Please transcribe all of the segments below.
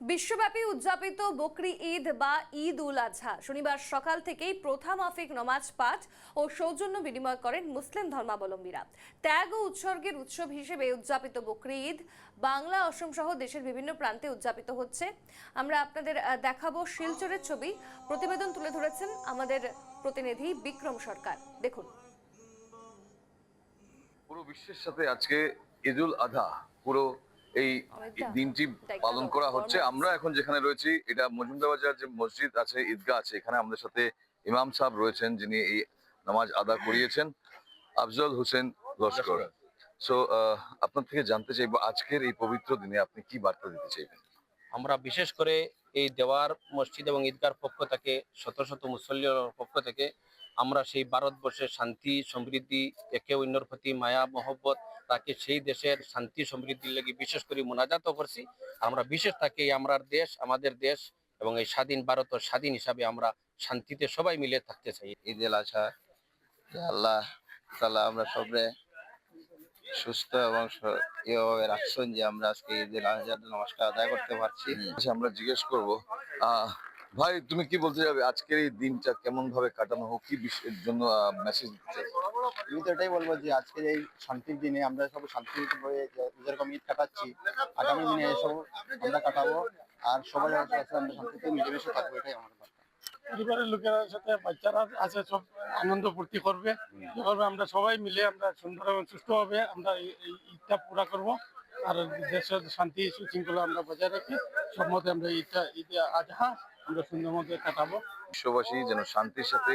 বিশ্বব্যাপী উদযাপিত বকরি ঈদ বা ঈদ উল আজহা শনিবার সকাল থেকেই প্রথা মাফিক নমাজ পাঠ ও সৌজন্য বিনিময় করেন মুসলিম ধর্মাবলম্বীরা। ত্যাগ ও উৎসর্গের উৎসব হিসেবে উদযাপিত বকরি ঈদ বাংলা, অসম সহ দেশের বিভিন্ন প্রান্তে উদযাপিত হচ্ছে। আমরা আপনাদের দেখাবো শিলচরের ছবি। প্রতিবেদন তুলে ধরেছেন আমাদের প্রতিনিধি বিক্রম সরকার। দেখুন। পুরো বিশ্বের সাথে আজকে ঈদুল আধা পুরো এই দিনটি পালন করা হচ্ছে। আমরা এখন যেখানে রয়েছি এটা মজুমদার বাজার যে মসজিদ আছে ঈদগাহ আছে এখানে আমাদের সাথে ইমাম সাহেব রয়েছেন যিনি এই নামাজ আদা করিয়েছেন। আফজল হোসেন লস্কর। সো আপনার থেকে জানতে চাইব আজকের এই পবিত্র দিনে আপনি কি বার্তা দিতে চাইবেন? আমরা বিশেষ করে এই দেওয়ার মসজিদ এবং ঈদগার পক্ষ থেকে শত শত মুসল্লির পক্ষ থেকে আমরা সেই ভারতবর্ষের শান্তি সমৃদ্ধি একে অন্যর প্রতি মায়া মহব্বত তাকে সেই দেশের শান্তি সমৃদ্ধির লাগি বিশেষ করে মোনাজাত করছি। আমরা বিশেষ তাকে এই আমরার দেশ আমাদের দেশ এবং এই স্বাধীন ভারত স্বাধীন হিসাবে আমরা শান্তিতে সবাই মিলে থাকতে চাই। ঈদ এল আজহা। আল্লাহ তালা আমরা সবরে সুস্থ এবং এভাবে রাখছেন যে আমরা আজকে ঈদ এল আজহার নমস্কার আদায় করতে পারছি। আমরা জিজ্ঞেস করব আহ, ভাই তুমি কি বলতে যাবে আজকের এই দিনটা কেমন ভাবে কাটানো হোক? কি বিষয়ের জন্য মেসেজ দিতে আমি তো এটাই বলব যে আজকের এই শান্তির দিনে আমরা সব শান্তিভাবে যে- যেরকম ঈদ কাটাচ্ছি আগামী দিনে এসব আমরা কাটাবো। আর সবাই আছে আমরা শান্তিতে মিলেমিশে থাকব এটাই আমার পরিবারের লোকেরা সাথে বাচ্চারা আছে সব আনন্দ ফুর্তি করবে। করবে? আমরা সবাই মিলে আমরা সুন্দর এবং সুস্থভাবে আমরা এই এই ঈদটা পুরা করব। আর দেশের শান্তি সুশৃঙ্খলা আমরা বজায় রাখি। সব মতে আমরা ঈদটা ঈদ আজহা বিশ্ববাসী যেন শান্তির সাথে,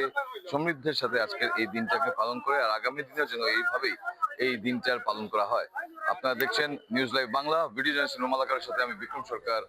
সমৃদ্ধের সাথে আজকের এই দিনটাকে পালন করে, আর আগামী দিনে যেন এইভাবেই এই দিনটার পালন করা হয়। আপনারা দেখছেন news live Bangla video journalist রুমালাকারের সাথে আমি বিক্রম সরকার।